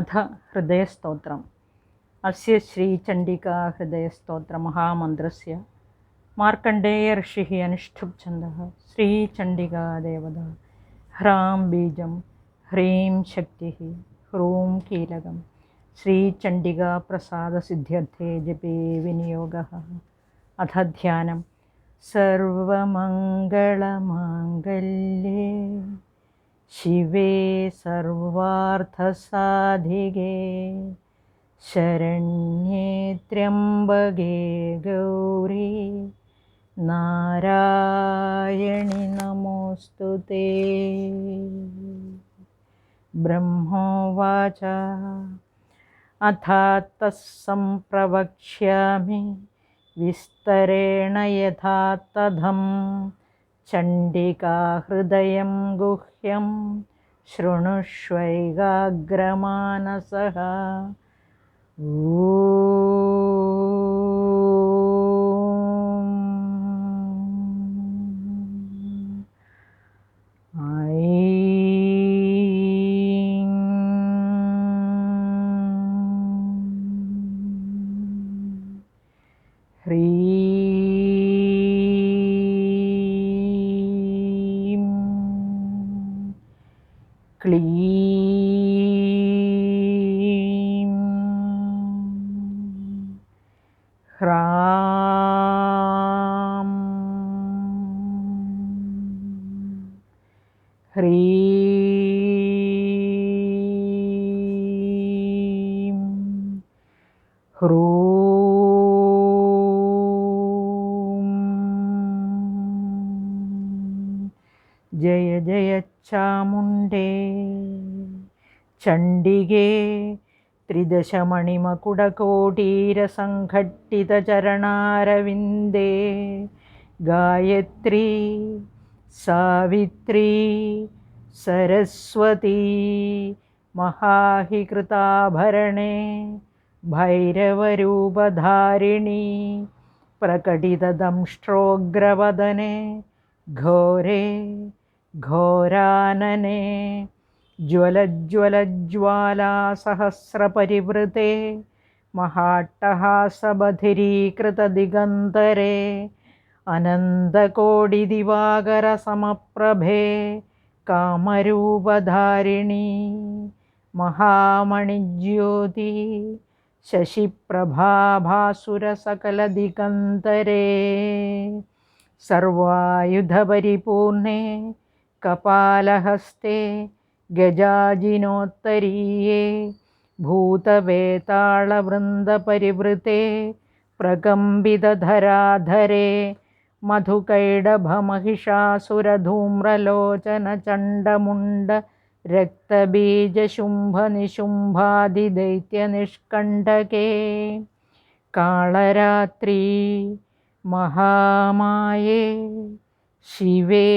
अथ हृदयस्तोत्रम् अस्य श्रीचण्डिकाहृदयस्तोत्रमहामन्त्रस्य मार्कण्डेयऋषिः अनुष्ठुप्छन्दः श्रीचण्डिकादेवता ह्रां बीजं ह्रीं शक्तिः ह्रूं कीलकं श्रीचण्डिकाप्रसादसिद्ध्यर्थे जपे विनियोगः अथ ध्यानं सर्वमङ्गलमाङ्गल्ये शिवे सर्वार्थसाधिके शरण्ये त्र्यम्बके गौरी। नारायणि नमोऽस्तु ते। ब्रह्मोवाच। अथातः सम्प्रवक्ष्यामि। विस्तरेण यथा तथं चण्डिकाहृदयं गुह्यं शृणुष्वैगाग्रमानसः ह्रीं क्लीं ह्रां ह्रीं ह्रूं जय जय चामुण्डे चण्डिगे त्रिदशमणिमकुडकोटीरसङ्घट्टितचरणारविन्दे गायत्री सावित्री सरस्वती महाहिकृताभरणे भैरवरूपधारिणी प्रकटितदंष्ट्रोग्रवदने घोरे घोरानने ज्वलज्वलज्वालासहस्रपरिवृते महाट्टहासबधिरीकृतदिगन्तरे अनन्तकोटिदिवाकरसमप्रभे कामरूपधारिणी महामणिज्योति शशिप्रभाभासुरसकलदिगन्तरे सर्वायुधपरिपूर्णे കപാലഹസ്തേ ഗജാജിനോത്തരീയേ ഭൂതവേതാളവൃന്ദപരിവൃത്തെ പ്രകമ്പിതധരാധരേ മധുകൈഡഭമഹിഷാസുരധൂമ്രലോചനചണ്ഡമുണ്ട രക്തബീജശുംഭനിശുംഭാദിദൈത്യനിഷ്കണ്ഠകേ കാളരാത്രി മഹാമായേ ശിവേ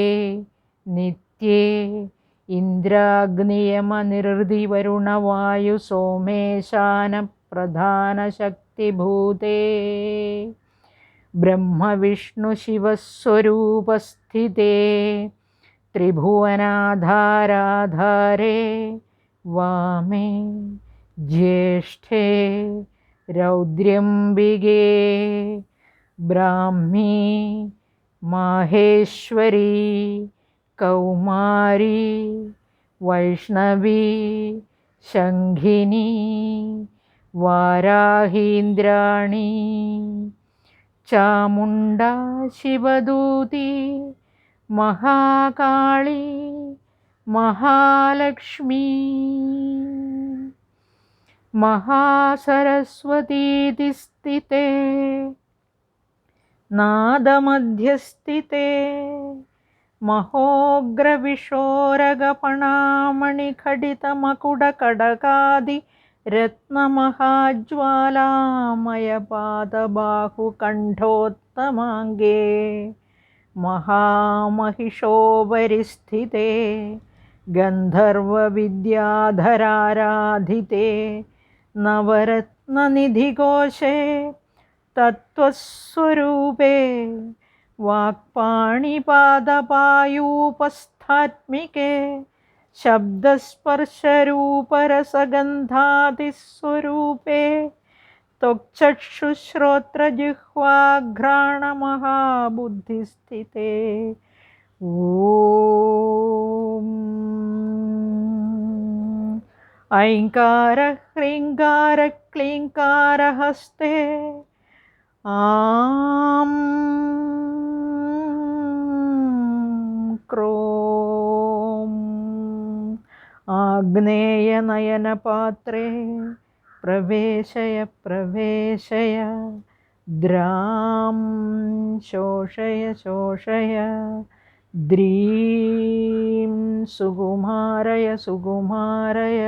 नित्ये इन्द्राग्नियमनिर्दिवरुणवायुसोमेशानप्रधानशक्तिभूते ब्रह्मविष्णुशिवस्वरूपस्थिते त्रिभुवनाधाराधारे वामे ज्येष्ठे रौद्र्यम्बिगे ब्राह्मी माहेश्वरी കൗമാരി വൈഷ്ണവി ശംഖിനി വാരാഹീന്ദ്രാണി ചാമുണ്ട ശിവദൂതി മഹാകാളി മഹാലക്ഷ്മി മഹാസരസ്വതീതി സ്ഥിതേ നാദമധ്യസ്ഥിതേ. महोग्रविशोरगपणामणिखडितमकुडकडकादि रत्नमहाज्वालामयपादबाहुकण्ठोत्तमाङ्गे महामहिषोपरिस्थिते गन्धर्वविद्याधराराधिते नवरत्ननिधिकोशे तत्त्वस्वरूपे वाक्पाणिपादपायूपस्थात्मिके शब्दस्पर्शरूपरसगन्धादिस्वरूपे त्वक्चक्षुश्रोत्रजिह्वाघ्राणमहाबुद्धिस्थिते। ॐ। ऐङ्कारः ह्रीङ्कारक्लीङ्कारहस्ते आम्। क्रों आग्नेयनयनपात्रे प्रवेशय प्रवेशय द्रां शोषय शोषय द्रीं सुकुमारय सुकुमारय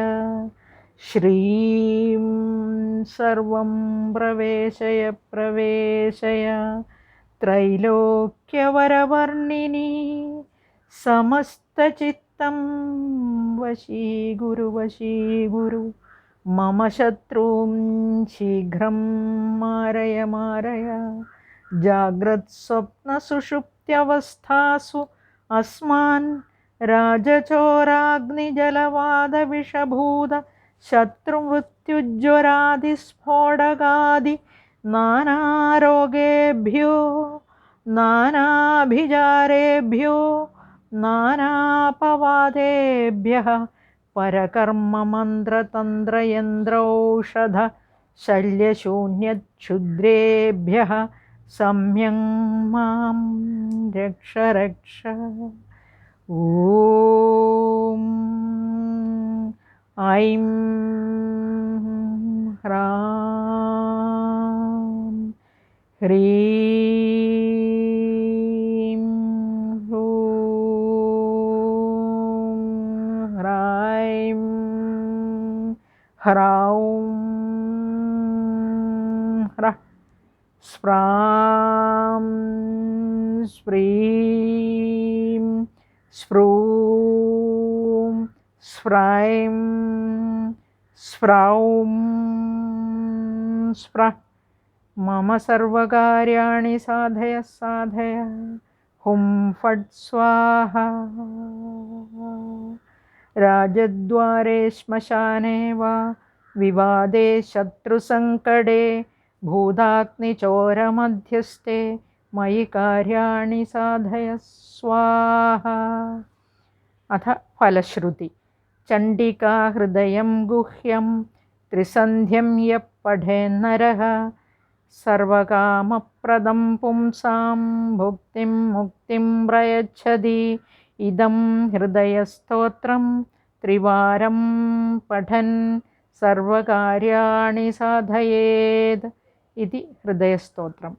श्रीं सर्वं प्रवेशय प्रवेशय त्रैलोक्यवरवर्णिनी സമസ്തചിത്തം വശീഗുരു വശീഗുരു മമ ശത്രുവും ശീഘ്രം മാരയ മാരയ. ജാഗ്രത് സ്വപ്ന സുഷുപ്ത്യവസ്ഥാസു. അസ്മാൻ രാജചോരാഗ്നിജലവാദവിഷഭൂത ശത്രുമൃത്യുജ്വരാദിസ്ഫോടകാദി നാനാരോഗേഭ്യോ നാനാഭിചാരേഭ്യോ. नानापवादेभ्यः परकर्ममन्त्रतन्त्रयन्त्रौषध शल्यशून्यक्षुद्रेभ्यः सम्यङ् मां रक्ष रक्ष ॐ ऐं ह्रां ह्रीं ह्रौं ह्रः स्फ्रां स्फ्रौं स्फ्रः मम सर्वकार्याणि साधय साधय हुं फट् स्वाहा राजद्वारे श्मशाने वा विवादे शत्रुसङ्कटे भूताग्निचोरमध्यस्थे मयि कार्याणि साधय स्वाहा। अथ फलश्रुति। चण्डिका हृदयं गुह्यं, त्रिसन्ध्यं यः पठेन्नरः सर्वकामप्रदं पुंसां, भुक्तिं मुक्तिं प्रयच्छति। ഇതം ഹൃദയസ്തോത്രം ത്രിവാരം പഠൻ സർവകാര്യാണി സാധയേത് ഇതി ഹൃദയസ്തോത്രം.